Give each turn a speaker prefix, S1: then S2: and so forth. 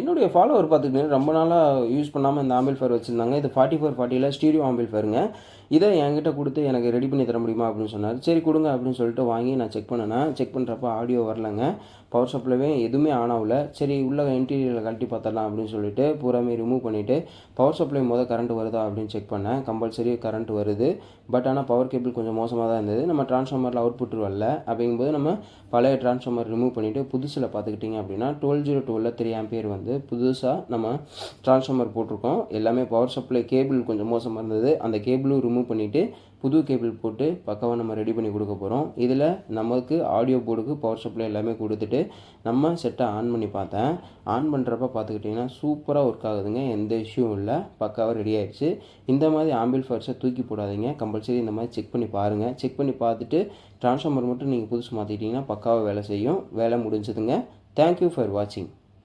S1: என்னுடைய ஃபாலோவர் பார்த்துக்கிட்டீங்கன்னா ரொம்ப நாளாக யூஸ் பண்ணாமல் இந்த ஆம்பிள்ஃபேர் வச்சுருந்தாங்க. இது ஃபார்ட்டி ஃபோர் ஃபார்ட்டியில் ஸ்டீரியோ ஆம்பிள்ஃபேருங்க இதை என்கிட்ட கொடுத்து எனக்கு ரெடி பண்ணி தர முடியுமா அப்படின்னு சொன்னார். சரி கொடுங்க அப்படின்னு சொல்லிட்டு வாங்கி நான் செக் பண்ணினேன் செக் பண்ணுறப்ப ஆடியோ வரலங்க. பவர் சப்ளைவே எதுவுமே ஆன் ஆகல. சரி உள்ள இன்டீரியரில் கழட்டி பார்த்தரலாம் அப்படின்னு சொல்லிட்டு பூராமே ரிமூவ் பண்ணிவிட்டு பவர் சப்ளை மொதல் கரண்ட் வருதா அப்படின்னு செக் பண்ணேன். கம்பல்சரி கரண்ட் வருது. பட் ஆனால் பவர் கேபிள் கொஞ்சம் மோசமாக தான் இருந்தது. நம்ம ட்ரான்ஸ்ஃபார்மரில் அவுட்புட் வரல. அப்படிங்கும்போது நம்ம பழைய ட்ரான்ஸ்ஃபார்மர் ரிமூவ் பண்ணிவிட்டு புதுசில் பார்த்துக்கிட்டிங்க அப்படின்னா டுவெல் ஜீரோ டுவெலில் த்ரீ ஆம்பியர் வந்து புதுசாக நம்ம ட்ரான்ஸ்ஃபார்மர் போட்டிருக்கோம். எல்லாமே பவர் சப்ளை கேபிள் கொஞ்சம் மோசமாக இருந்தது. அந்த கேபிளும் ரிமூவ் பண்ணிவிட்டு புது கேபிள் போட்டு பக்காவாக நம்ம ரெடி பண்ணி கொடுக்க போகிறோம் இதில் நமக்கு ஆடியோ போர்டுக்கு பவர் சப்ளை எல்லாமே கொடுத்துட்டு நம்ம செட்டை ஆன் பண்ணி பார்த்தேன். ஆன் பண்ணுறப்ப பார்த்துக்கிட்டிங்கன்னா சூப்பராக ஒர்க் ஆகுதுங்க. எந்த இஷ்யூவும் இல்லை. பக்காவாக ரெடி ஆயிடுச்சு. இந்த மாதிரி ஆம்பிள்ஃபயர்ஸை தூக்கி போடாதீங்க. கம்பல்சரி இந்த மாதிரி செக் பண்ணி பாருங்கள் செக் பண்ணி பார்த்துட்டு ட்ரான்ஸ்ஃபார்மர் மட்டும் நீங்கள் புதுசு மாற்றிக்கிட்டிங்கன்னா பக்காவாக வேலை செய்யும். வேலை முடிஞ்சதுங்க. தேங்க்யூ ஃபார் வாட்சிங்